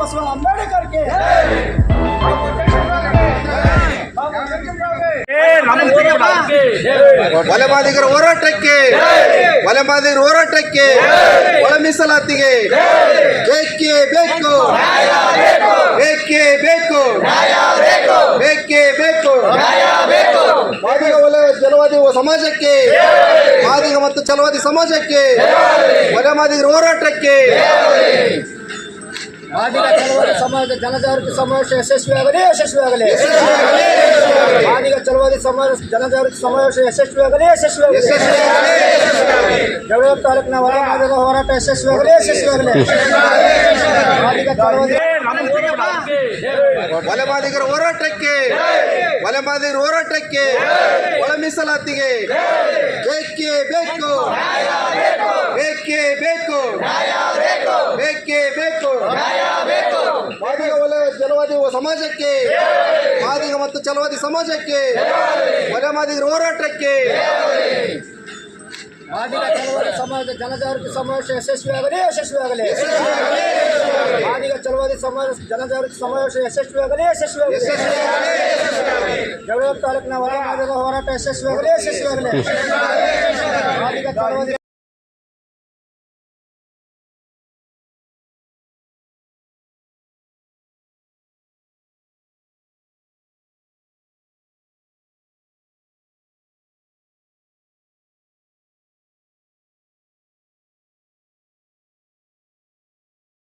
ಬಸವ ಅಂಬೇಡ್ಕರ್ಗೆ. ಜಗಜೀವನರಾವ್ಗೆ. ಒಲೆಮಾದಿಗರ ಹೋರಾಟಕ್ಕೆ ಒಲೆಬಾದಿಗರ ಹೋರಾಟಕ್ಕೆ ಒಳ ಮೀಸಲಾತಿಗೆ. ಬೇಕೇ ಬೇಕು. ಬೇಕೇ. ಬೇಕು ಬೇಕೇ. ಬೇಕು. ಮಾದಿಗ ಒಲೆ ಜಲವಾದಿ ಸಮಾಜಕ್ಕೆ ಮಾದಿಗ ಮತ್ತು ಚಲವಾದಿ ಸಮಾಜಕ್ಕೆ ಒಲೆಮಾದಿಗರ ಹೋರಾಟಕ್ಕೆ ಮಾದಿಗ ಚಳವಳಿ ಸಮಾಜ ಜನಜಾಗೃತಿ ಸಮಾವೇಶ ಯಶಸ್ವಿಯಾಗಲಿ ಯಶಸ್ವಿಯಾಗಲಿ. ಮಾದಿಗ ಚಲವಾದಿ ಸಮಾಜ ಜನಜಾಗೃತಿ ಸಮಾವೇಶ ಯಶಸ್ವಿಯಾಗಲಿ ಯಶಸ್ವಿಯಾಗಲಿ. ಜಗಳೂರು ತಾಲೂಕಿನ ಹೊರ ಯಶಸ್ವಿ ಹೋರಾಟ ಯಶಸ್ವಿಯಾಗಲಿ ಯಶಸ್ವಿಯಾಗಲಿ. ಮಾದಿಗ ಚಳವಳಿ ಒಲೆಮಾದಿಗರ ಹೋರಾಟಕ್ಕೆ ಒಲೆಮಾದಿಗರ ಹೋರಾಟಕ್ಕೆ ಒಳ ಮೀಸಲಾತಿಗೆ ಬೇಕು ಬೇಕೇ ಬೇಕು ಬೇಕೇ ಬೇಕು ಮಾದಿಗ ಒಲೆ ಜಲವಾದಿ ಸಮಾಜಕ್ಕೆ ಮಾದಿಗ ಮತ್ತು ಚಲವಾದಿ ಸಮಾಜಕ್ಕೆ ಒಲೆಮಾದಿಗರ ಹೋರಾಟಕ್ಕೆ. ಮಾದಿಗ ಚಲವಾದಿ ಸಮಾಜ ಜನಜಾಗೃತಿ ಸಮಾವೇಶ ಯಶಸ್ವಿಯಾಗಲಿ ಯಶಸ್ವಿಯಾಗಲಿ. ಮಾದಿಗ ಚಲವಾದಿ ಸಮಾಜ ಜನಜಾಗೃತಿ ಸಮಾವೇಶ ಯಶಸ್ವಿಯಾಗಲಿ ಯಶಸ್ವಿಯಾಗಲಿ. ಜಗಳೂರು ತಾಲೂಕಿನ ಹೊರ ಮಾದಿಗ ಹೋರಾಟ ಯಶಸ್ವಿಯಾಗಲಿ ಯಶಸ್ವಿಯಾಗಲಿ. ಮಾದಿಗ ಚಳವಳಿ